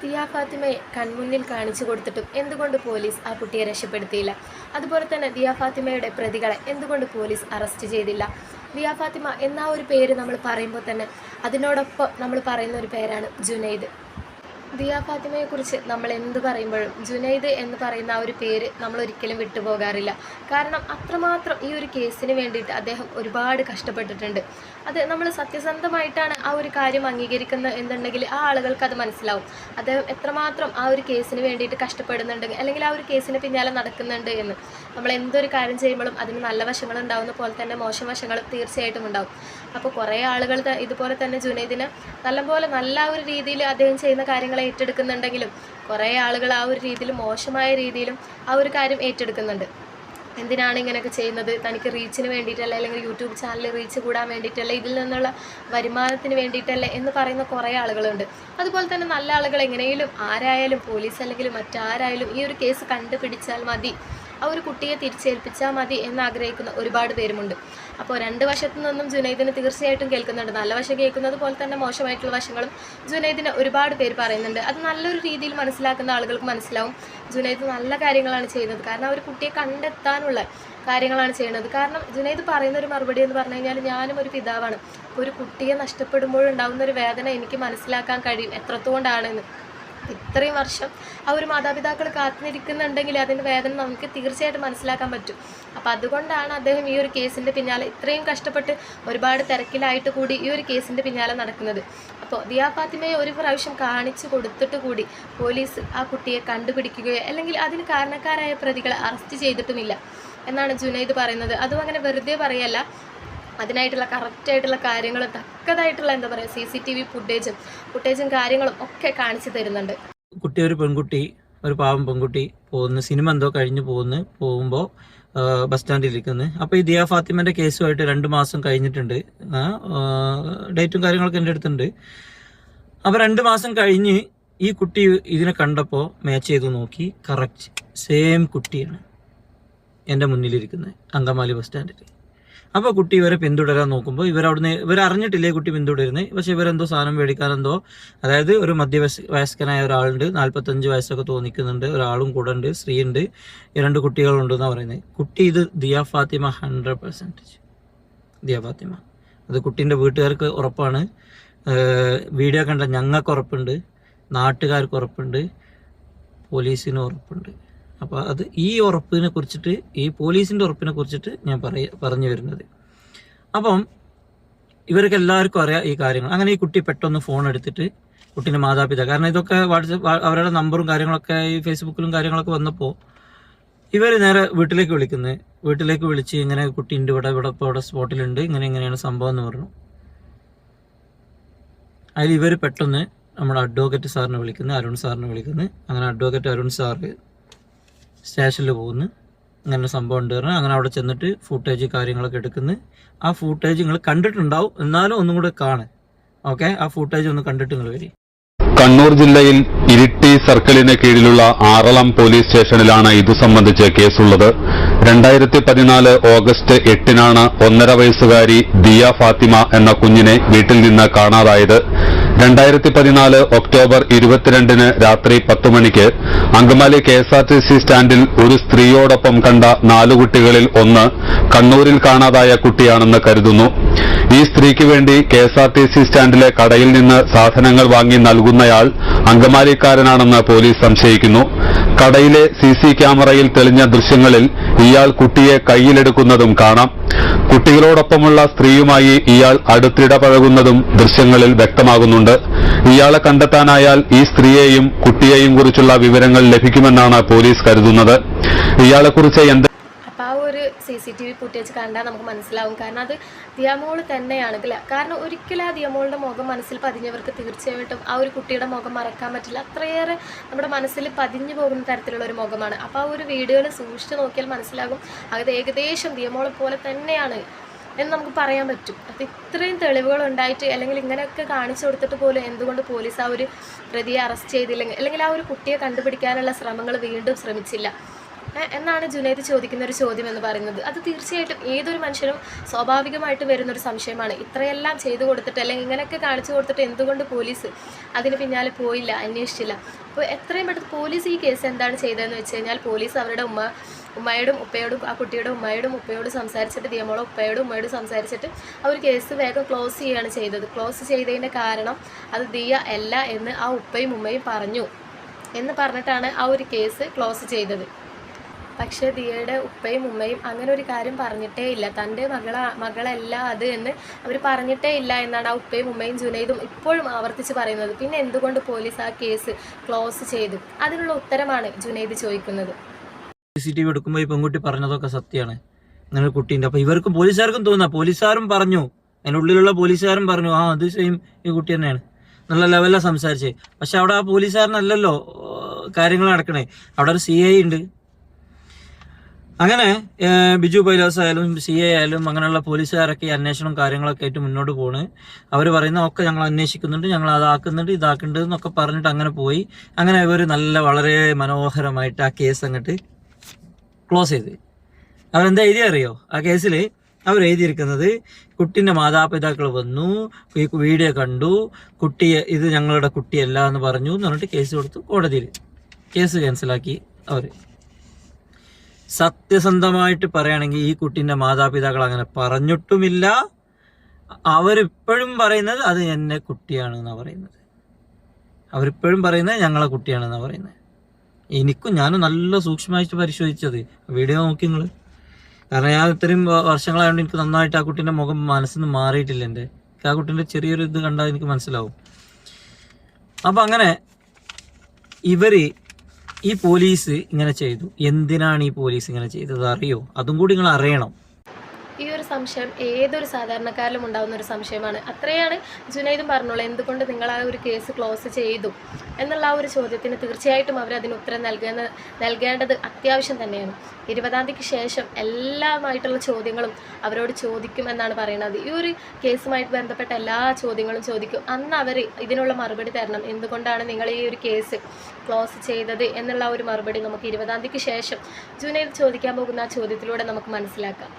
ദിയ ഫാത്തിമയെ കൺമുന്നിൽ കാണിച്ചു കൊടുത്തിട്ടും എന്തുകൊണ്ട് പോലീസ് ആ കുട്ടിയെ രക്ഷപ്പെടുത്തിയില്ല? അതുപോലെ തന്നെ ദിയാ ഫാത്തിമയുടെ പ്രതികളെ എന്തുകൊണ്ട് പോലീസ് അറസ്റ്റ് ചെയ്തില്ല? ദിയാ ഫാത്തിമ എന്ന ഒരു പേര് നമ്മൾ പറയുമ്പോൾ തന്നെ അതിനോടൊപ്പം നമ്മൾ പറയുന്ന ഒരു പേരാണ് ജുനൈദ്. ദിയ ഫാത്തിമയെക്കുറിച്ച് നമ്മൾ എന്ത് പറയുമ്പോഴും ജുനൈദ് എന്ന് പറയുന്ന ആ ഒരു പേര് നമ്മൾ ഒരിക്കലും വിട്ടുപോകാറില്ല. കാരണം അത്രമാത്രം ഈ ഒരു കേസിന് വേണ്ടിയിട്ട് അദ്ദേഹം ഒരുപാട് കഷ്ടപ്പെട്ടിട്ടുണ്ട്. അത് നമ്മൾ സത്യസന്ധമായിട്ടാണ് ആ ഒരു കാര്യം അംഗീകരിക്കുന്നത് എന്നുണ്ടെങ്കിൽ ആ ആളുകൾക്ക് അത് മനസ്സിലാവും. അദ്ദേഹം എത്രമാത്രം ആ ഒരു കേസിന് വേണ്ടിയിട്ട് കഷ്ടപ്പെടുന്നുണ്ടെങ്കിൽ അല്ലെങ്കിൽ ആ ഒരു കേസിന് പിന്നാലെ നടക്കുന്നുണ്ട് എന്ന്. നമ്മൾ എന്തൊരു കാര്യം ചെയ്യുമ്പോഴും അതിന് നല്ല വശങ്ങൾ ഉണ്ടാവുന്ന പോലെ തന്നെ മോശം വശങ്ങൾ തീർച്ചയായിട്ടും ഉണ്ടാവും. അപ്പോൾ കുറേ ആളുകൾ ഇതുപോലെ തന്നെ ജുനൈദിന് നല്ലപോലെ നല്ല ഒരു രീതിയിൽ അദ്ദേഹം ചെയ്യുന്ന കാര്യങ്ങൾ ഏറ്റെടുക്കുന്നുണ്ടെങ്കിലും കുറേ ആളുകൾ ആ ഒരു രീതിയിൽ മോശമായ രീതിയിലും ആ ഒരു കാര്യം ഏറ്റെടുക്കുന്നുണ്ട്. എന്തിനാണ് ഇങ്ങനെയൊക്കെ ചെയ്യുന്നത്? തനിക്ക് റീച്ചിന് വേണ്ടിയിട്ടല്ല അല്ലെങ്കിൽ യൂട്യൂബ് ചാനൽ റീച്ച് കൂടാൻ വേണ്ടിയിട്ടല്ല ഇതിൽ നിന്നുള്ള വരുമാനത്തിന് വേണ്ടിയിട്ടല്ല എന്ന് പറയുന്ന കുറേ ആളുകളുണ്ട്. അതുപോലെ തന്നെ നല്ല ആളുകൾ എങ്ങനെയും ആരായാലും പോലീസ് അല്ലെങ്കിൽ മറ്റാരായാലും ഈ ഒരു കേസ് കണ്ടുപിടിച്ചാൽ മതി. ആ ഒരു കുട്ടിയെ തിരിച്ചേൽപ്പിച്ചാൽ മതി എന്ന് ആഗ്രഹിക്കുന്ന ഒരുപാട് പേരുമുണ്ട്. അപ്പോൾ രണ്ട് വശത്തു നിന്നും ജുനൈദിന് തീർച്ചയായിട്ടും കേൾക്കുന്നുണ്ട്. നല്ല വശം കേൾക്കുന്നത് പോലെ തന്നെ മോശമായിട്ടുള്ള വശങ്ങളും ജുനൈദിന് ഒരുപാട് പേര് പറയുന്നുണ്ട്. അത് നല്ലൊരു രീതിയിൽ മനസ്സിലാക്കുന്ന ആളുകൾക്ക് മനസ്സിലാവും. ജുനൈദ് നല്ല കാര്യങ്ങളാണ് ചെയ്യുന്നത്. കാരണം ആ ഒരു കുട്ടിയെ കണ്ടെത്താനുള്ള കാര്യങ്ങളാണ് ചെയ്യുന്നത്. കാരണം ജുനൈദ് പറയുന്ന ഒരു മറുപടി എന്ന് പറഞ്ഞു കഴിഞ്ഞാൽ ഞാനും ഒരു പിതാവാണ്. ഒരു കുട്ടിയെ നഷ്ടപ്പെടുമ്പോഴുണ്ടാകുന്ന ഒരു വേദന എനിക്ക് മനസ്സിലാക്കാൻ കഴിയും. എത്രത്തോണ്ടാണെന്ന്. ഇത്രയും വർഷം ആ ഒരു മാതാപിതാക്കൾ കാത്തിരിക്കുന്നുണ്ടെങ്കിൽ അതിന്റെ വേദന നമുക്ക് തീർച്ചയായിട്ടും മനസ്സിലാക്കാൻ പറ്റും. അപ്പോൾ അതുകൊണ്ടാണ് അദ്ദേഹം ഈ ഒരു കേസിന്റെ പിന്നാലെ ഇത്രയും കഷ്ടപ്പെട്ട് ഒരുപാട് തിരക്കിലായിട്ട് കൂടി ഈ ഒരു കേസിന്റെ പിന്നാലെ നടക്കുന്നത്. അപ്പോൾ ദിയാ ഫാത്തിമയെ ഒരു പ്രാവശ്യം കാണിച്ചു കൊടുത്തിട്ട് കൂടി പോലീസ് ആ കുട്ടിയെ കണ്ടുപിടിക്കുകയോ അല്ലെങ്കിൽ അതിന് കാരണക്കാരായ പ്രതികളെ അറസ്റ്റ് ചെയ്തിട്ടുമില്ല എന്നാണ് ജുനൈദ് പറയുന്നത്. അതും അങ്ങനെ വെറുതെ പറയല്ല. അതിനായിട്ടുള്ള കറക്റ്റായിട്ടുള്ള കാര്യങ്ങളും തക്കതായിട്ടുള്ള എന്താ പറയുക സി സി ടി വി ഫുട്ടേജും ഫുട്ടേജും കാര്യങ്ങളും ഒക്കെ കാണിച്ചു തരുന്നുണ്ട്. കുട്ടി ഒരു പെൺകുട്ടി ഒരു പാവം പെൺകുട്ടി പോകുന്നു. സിനിമ എന്തോ കഴിഞ്ഞു പോകുന്നു. പോകുമ്പോൾ ബസ് സ്റ്റാൻഡിൽ ഇരിക്കുന്നു. അപ്പോൾ ഈ ദിയ ഫാത്തിമന്റെ കേസുമായിട്ട് രണ്ട് മാസം കഴിഞ്ഞിട്ടുണ്ട്. ഡേറ്റും കാര്യങ്ങളൊക്കെ എന്റെ അടുത്തുണ്ട്. അപ്പോൾ രണ്ട് മാസം കഴിഞ്ഞ് ഈ കുട്ടി ഇതിനെ കണ്ടപ്പോൾ മാച്ച് ചെയ്ത് നോക്കി. കറക്റ്റ് സെയിം കുട്ടിയാണ് എന്റെ മുന്നിലിരിക്കുന്നത് അങ്കമാലി ബസ് സ്റ്റാൻഡിൽ അപ്പോൾ കുട്ടി ഇവരെ പിന്തുടരാൻ നോക്കുമ്പോൾ ഇവരവിടുന്ന് ഇവരറിഞ്ഞിട്ടില്ലേ കുട്ടി പിന്തുടരുന്നത് പക്ഷെ ഇവരെന്തോ സാധനം മേടിക്കാനെന്തോ അതായത് ഒരു മധ്യവയസ് വയസ്കനായ ഒരാളുണ്ട് നാൽപ്പത്തഞ്ച് വയസ്സൊക്കെ തോന്നിക്കുന്നുണ്ട് ഒരാളും കൂടെ ഉണ്ട് സ്ത്രീ ഉണ്ട് രണ്ട് കുട്ടികളുണ്ടെന്നാണ് പറയുന്നത് കുട്ടി ഇത് ദിയ ഫാത്തിമ ഹൺഡ്രഡ് പെർസെന്റേജ് ദിയ ഫാത്തിമ. അത് കുട്ടീന്റെ വീട്ടുകാർക്ക് ഉറപ്പാണ്. വീഡിയോ കണ്ട ഞങ്ങൾക്ക് ഉറപ്പുണ്ട്. നാട്ടുകാർക്ക് ഉറപ്പുണ്ട്. പോലീസിന് ഉറപ്പുണ്ട്. അപ്പോൾ അത് ഈ ഉറപ്പിനെ കുറിച്ചിട്ട് ഈ പോലീസിന്റെ ഉറപ്പിനെ കുറിച്ചിട്ട് ഞാൻ പറയ പറഞ്ഞു വരുന്നത്. അപ്പം ഇവർക്ക് എല്ലാവർക്കും അറിയാം ഈ കാര്യങ്ങൾ. അങ്ങനെ ഈ കുട്ടി പെട്ടെന്ന് ഫോൺ എടുത്തിട്ട് കുട്ടീന്റെ മാതാപിതാ കാരണം ഇതൊക്കെ വാട്സപ്പ് അവരുടെ നമ്പറും കാര്യങ്ങളൊക്കെ ഈ ഫേസ്ബുക്കിലും കാര്യങ്ങളൊക്കെ വന്നപ്പോൾ ഇവർ നേരെ വീട്ടിലേക്ക് വിളിക്കുന്നത് വീട്ടിലേക്ക് വിളിച്ച് ഇങ്ങനെ കുട്ടി ഉണ്ട് ഇവിടെ ഇവിടെ ഇപ്പോൾ ഇവിടെ സ്പോട്ടിലുണ്ട് ഇങ്ങനെ ഇങ്ങനെയാണ് സംഭവം എന്ന് പറഞ്ഞു. അതിൽ ഇവർ പെട്ടെന്ന് നമ്മുടെ അഡ്വക്കേറ്റ് സാറിനെ വിളിക്കുന്നു അരുൺ സാറിനെ വിളിക്കുന്നു. അങ്ങനെ അഡ്വക്കേറ്റ് അരുൺ സാറ് സ്റ്റേഷനിൽ പോകുന്നു. അങ്ങനെ സംഭവം ഉണ്ട് പറഞ്ഞാൽ അങ്ങനെ അവിടെ ചെന്നിട്ട് ഫുട്ടേജ് കാര്യങ്ങളൊക്കെ എടുക്കുന്നു. ആ ഫുട്ടേജ് നിങ്ങൾ കണ്ടിട്ടുണ്ടാവും. എന്നാലും ഒന്നും കൂടെ കാണും ഓക്കെ ആ ഫുട്ടേജ് ഒന്ന് കണ്ടിട്ട് നിങ്ങൾ വരും കണ്ണൂർ ജില്ലയിൽ ഇരിട്ടി സർക്കിളിന് കീഴിലുള്ള ആറളം പോലീസ് സ്റ്റേഷനിലാണ് ഇതു സംബന്ധിച്ച് കേസുള്ളത്. രണ്ടായിരത്തി പതിനാല് ഓഗസ്റ്റ് എട്ടിനാണ് ഒന്നര വയസ്സുകാരി ദിയ ഫാത്തിമ എന്ന കുഞ്ഞിനെ വീട്ടിൽ നിന്ന് കാണാതായത്. രണ്ടായിരത്തി പതിനാല് ഒക്ടോബർ ഇരുപത്തിരണ്ടിന് രാത്രി പത്ത് മണിക്ക് Angamaly K S R T C സ്റ്റാൻഡിൽ ഒരു സ്ത്രീയോടൊപ്പം കണ്ട നാലു കുട്ടികളിൽ ഒന്ന് കണ്ണൂരിൽ കാണാതായ കുട്ടിയാണെന്ന് കരുതുന്നു. ഈ സ്ത്രീക്ക് വേണ്ടി K S R T C സ്റ്റാൻഡിലെ കടയിൽ നിന്ന് സാധനങ്ങൾ വാങ്ങി നൽകുന്നയാൾ അങ്കമാലിക്കാരനാണെന്ന് പോലീസ് സംശയിക്കുന്നു. കടയിലെ സി സി ക്യാമറയിൽ തെളിഞ്ഞ ദൃശ്യങ്ങളിൽ ഇയാൾ കുട്ടിയെ കയ്യിലെടുക്കുന്നതും കാണാം. കുട്ടികളോടൊപ്പമുള്ള സ്ത്രീയുമായി ഇയാൾ അടുത്തിടപഴകുന്നതും ദൃശ്യങ്ങളിൽ വ്യക്തമാകുന്നുണ്ട്. ഇയാളെ കണ്ടെത്താനായാൽ ഈ സ്ത്രീയെയും കുട്ടിയെയും കുറിച്ചുള്ള വിവരങ്ങൾ ലഭിക്കുമെന്നാണ് പോലീസ് കരുതുന്നത്. ഇയാളെക്കുറിച്ച് എന്ത് C C T V footage കണ്ടാൽ നമുക്ക് മനസ്സിലാവും. കാരണം അത് ദിയാമോൾ തന്നെയാണ് കാരണം ഒരിക്കലും ആ ദിയമോളുടെ മുഖം മനസ്സിൽ പതിഞ്ഞവർക്ക് തീർച്ചയായിട്ടും ആ ഒരു കുട്ടിയുടെ മുഖം മറക്കാൻ പറ്റില്ല. അത്രയേറെ നമ്മുടെ മനസ്സിൽ പതിഞ്ഞു പോകുന്ന തരത്തിലുള്ള ഒരു മുഖമാണ്. അപ്പോൾ ആ ഒരു വീഡിയോയിൽ സൂക്ഷിച്ച് നോക്കിയാൽ മനസ്സിലാകും അത് ഏകദേശം ദിയമോളെ പോലെ തന്നെയാണ് എന്ന് നമുക്ക് പറയാൻ പറ്റും. അപ്പോൾ ഇത്രയും തെളിവുകൾ ഉണ്ടായിട്ട് അല്ലെങ്കിൽ ഇങ്ങനെയൊക്കെ കാണിച്ചു കൊടുത്തിട്ട് പോലും എന്തുകൊണ്ട് പോലീസ് ആ ഒരു പ്രതിയെ അറസ്റ്റ് ചെയ്തില്ലെങ്കിൽ അല്ലെങ്കിൽ ആ ഒരു കുട്ടിയെ കണ്ടുപിടിക്കാനുള്ള ശ്രമങ്ങൾ വീണ്ടും ശ്രമിച്ചില്ല. എന്നാണ് ജുനൈദ് ചോദിക്കുന്ന ഒരു ചോദ്യം എന്ന് പറയുന്നത്? അത് തീർച്ചയായിട്ടും ഏതൊരു മനുഷ്യനും സ്വാഭാവികമായിട്ട് വരുന്നൊരു സംശയമാണ്. ഇത്രയെല്ലാം ചെയ്തു കൊടുത്തിട്ട് അല്ലെങ്കിൽ ഇങ്ങനെയൊക്കെ കാണിച്ചു കൊടുത്തിട്ട് എന്തുകൊണ്ട് പോലീസ് അതിന് പിന്നാലെ പോയില്ല അന്വേഷിച്ചില്ല? അപ്പോൾ എത്രയും പെട്ടെന്ന് പോലീസ് ഈ കേസ് എന്താണ് ചെയ്തതെന്ന് വെച്ച് കഴിഞ്ഞാൽ പോലീസ് അവരുടെ ഉമ്മ ഉമ്മയോടും ഉപ്പയോടും ആ കുട്ടിയുടെ ഉമ്മയോടും ഉപ്പയോടും സംസാരിച്ചിട്ട് ദിയമോളും ഉപ്പയോടും ഉമ്മയോടും സംസാരിച്ചിട്ട് ആ ഒരു കേസ് വേഗം ക്ലോസ് ചെയ്യുകയാണ് ചെയ്തത്. ക്ലോസ് ചെയ്തതിന്റെ കാരണം അത് ദിയ അല്ല എന്ന് ആ ഉപ്പയും ഉമ്മയും പറഞ്ഞു എന്ന് പറഞ്ഞിട്ടാണ് ആ ഒരു കേസ് ക്ലോസ് ചെയ്തത്. പക്ഷേ ദിയയുടെ ഉപ്പയും ഉമ്മയും അങ്ങനെ ഒരു കാര്യം പറഞ്ഞിട്ടേ ഇല്ല. തന്റെ മകള മകളല്ല അത് എന്ന് അവർ പറഞ്ഞിട്ടേ ഇല്ല എന്നാണ് ആ ഉപ്പയും ഉമ്മയും ജുനൈദും ഇപ്പോഴും ആവർത്തിച്ച് പറയുന്നത്. പിന്നെ എന്തുകൊണ്ട് പോലീസ് ആ കേസ് ക്ലോസ് ചെയ്തു? അതിനുള്ള ഉത്തരമാണ് ജുനൈദ് ചോദിക്കുന്നത്. സി സി ടി വി എടുക്കുമ്പോൾ ഈ പെൺകുട്ടി പറഞ്ഞതൊക്കെ സത്യമാണ്. അങ്ങനെ കുട്ടീന്റെ അപ്പോൾ ഇവർക്കും പോലീസുകാർക്കും തോന്നുക പോലീസുകാരും പറഞ്ഞു. അതിന്റെ അതിനുള്ളിലുള്ള പോലീസുകാരും പറഞ്ഞു ആ അത് സെയിം ഈ കുട്ടി തന്നെയാണ്. നല്ല ലെവലിലാണ് സംസാരിച്ചേ. പക്ഷെ അവിടെ ആ പോലീസുകാരനല്ലല്ലോ കാര്യങ്ങൾ നടക്കണേ. അവിടെ ഒരു സി ഐ ഉണ്ട്. അങ്ങനെ ബിജു പൈലാസ് ആയാലും സി എ ആയാലും അങ്ങനെയുള്ള പോലീസുകാരൊക്കെ അന്വേഷണം കാര്യങ്ങളൊക്കെ ആയിട്ട് മുന്നോട്ട് പോണ്. അവർ പറയുന്ന ഒക്കെ ഞങ്ങൾ അന്വേഷിക്കുന്നുണ്ട് ഞങ്ങൾ അതാക്കുന്നുണ്ട് ഇതാക്കുന്നുണ്ട് എന്നൊക്കെ പറഞ്ഞിട്ട് അങ്ങനെ പോയി. അങ്ങനെ ഇവർ നല്ല വളരെ മനോഹരമായിട്ട് ആ കേസ് അങ്ങോട്ട് ക്ലോസ് ചെയ്ത്. അവരെന്താ എഴുതി അറിയോ? ആ കേസിൽ അവർ എഴുതിയിരിക്കുന്നത് കുട്ടിന്റെ മാതാപിതാക്കൾ വന്നു വീഡിയോ കണ്ടു കുട്ടിയെ ഇത് ഞങ്ങളുടെ കുട്ടിയല്ല എന്ന് പറഞ്ഞു എന്ന് പറഞ്ഞിട്ട് കേസ് കൊടുത്തു കോടതിയിൽ കേസ് ക്യാൻസലാക്കി അവർ സത്യസന്ധമായിട്ട് പറയുകയാണെങ്കിൽ ഈ കുട്ടീന്റെ മാതാപിതാക്കൾ അങ്ങനെ പറഞ്ഞിട്ടുമില്ല. അവരിപ്പോഴും പറയുന്നത് അത് എന്റെ കുട്ടിയാണ് എന്നാണ് പറയുന്നത്. അവരിപ്പോഴും പറയുന്നത് ഞങ്ങളെ കുട്ടിയാണെന്നാണ് പറയുന്നത്. എനിക്കും ഞാനും നല്ല സൂക്ഷ്മമായിട്ട് പരിശോധിച്ചത്. വീഡിയോ നോക്കി നിങ്ങൾ കാരണം ഞാൻ ഇത്രയും വർഷങ്ങളായതുകൊണ്ട് എനിക്ക് നന്നായിട്ട് ആ കുട്ടീന്റെ മുഖം മനസ്സിൽ നിന്ന് മാറിയിട്ടില്ല എന്റെ. ആ കുട്ടീന്റെ ചെറിയൊരു ഇത് കണ്ടാൽ എനിക്ക് മനസ്സിലാവും. അപ്പം അങ്ങനെ ഇവർ ഈ പോലീസ് ഇങ്ങനെ ചെയ്തു. എന്തിനാണ് ഈ പോലീസ് ഇങ്ങനെ ചെയ്തത്? അറിയോ? അതും കൂടി നിങ്ങൾ അറിയണം. സംശയം ഏതൊരു സാധാരണക്കാരിലും ഉണ്ടാകുന്ന ഒരു സംശയമാണ്. അത്രയാണ് ജുനൈദും പറഞ്ഞോളൂ എന്തുകൊണ്ട് നിങ്ങൾ ആ ഒരു കേസ് ക്ലോസ് ചെയ്തു? എന്നുള്ള ആ ഒരു ചോദ്യത്തിന് തീർച്ചയായിട്ടും അവർ അതിന് ഉത്തരം നൽകുന്ന നൽകേണ്ടത് അത്യാവശ്യം തന്നെയാണ്. ഇരുപതാം തീയതിക്ക് ശേഷം എല്ലാമായിട്ടുള്ള ചോദ്യങ്ങളും അവരോട് ചോദിക്കും എന്നാണ് പറയുന്നത് ഈ ഒരു കേസുമായിട്ട് ബന്ധപ്പെട്ട എല്ലാ ചോദ്യങ്ങളും ചോദിക്കും. അന്ന് അവർ ഇതിനുള്ള മറുപടി തരണം. എന്തുകൊണ്ടാണ് നിങ്ങൾ ഈ ഒരു കേസ് ക്ലോസ് ചെയ്തത് എന്നുള്ള ഒരു മറുപടി നമുക്ക് ഇരുപതാം തീയതിക്ക് ശേഷം ജൂനിയർ ചോദിക്കാൻ പോകുന്ന ആ ചോദ്യത്തിലൂടെ നമുക്ക് മനസ്സിലാക്കാം.